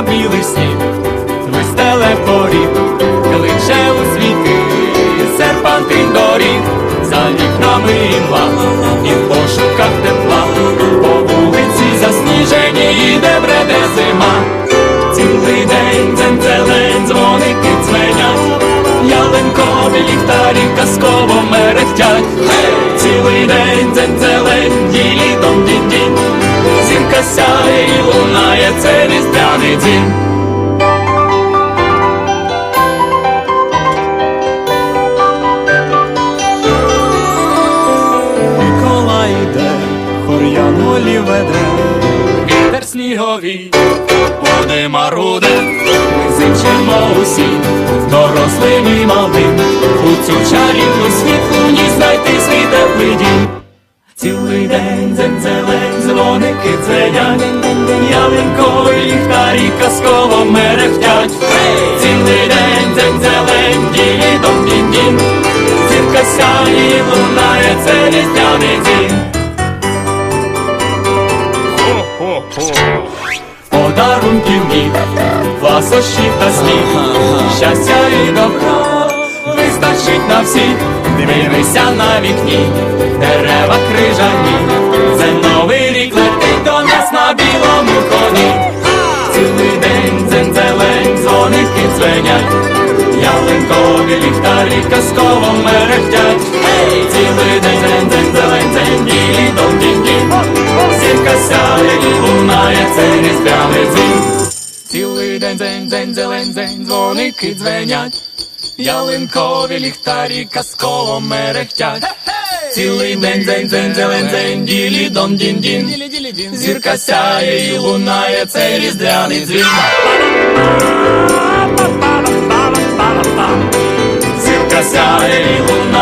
білий сніг, вистеле поріг, кличе у світи, серпантин доріг, за вікнами імла, і в пошуках тепла, по вулиці засніжені, де бреде зима. Цілий день дзень-зелень, дзвоники дзвенять, ялинкові ліхтарі казково мерехтять. Цілий день дзень-зелень, ділі-дом дінь-дінь, дзвін. Микола йде, хор янголі веде, вітер сніговий, води маруде, ми зичимо усі, дорослим і малим, у цю чарівну світлу ні знайти свій теплий дім. Цілий день дзень-зелень, дзвоники дзвенять, ялинкові ліхтарі казково мерехтять. Цілий день дзень-зелень, ділі-дом дінь-дінь, зірка сяє лунає, це різдвяний дім. Подарунків міг, ласощів та сміх, щастя і добра вистачить на всіх. Дивися на вікні, дерева крижані, коні. Цілий день дзень-зелень, дзвоники дзвенять, ялинкові ліхтарі казково мерехтять. Цілий день дзень, дзень, зелень, дзень, ділі дом дінь дінь Зірка сяє і лунає, це різдвяний дзвін. Цілий день дзень, дзень, зелень, дзень, дзвоники дзвенять, ялинкові ліхтарі казково мерехтять. Цілий день, дзень, дзень, зелень, дзень, ділі дом дін дін Зірка сяє і лунає, цей різдвяний дзвін. Зірка сяє і лунає,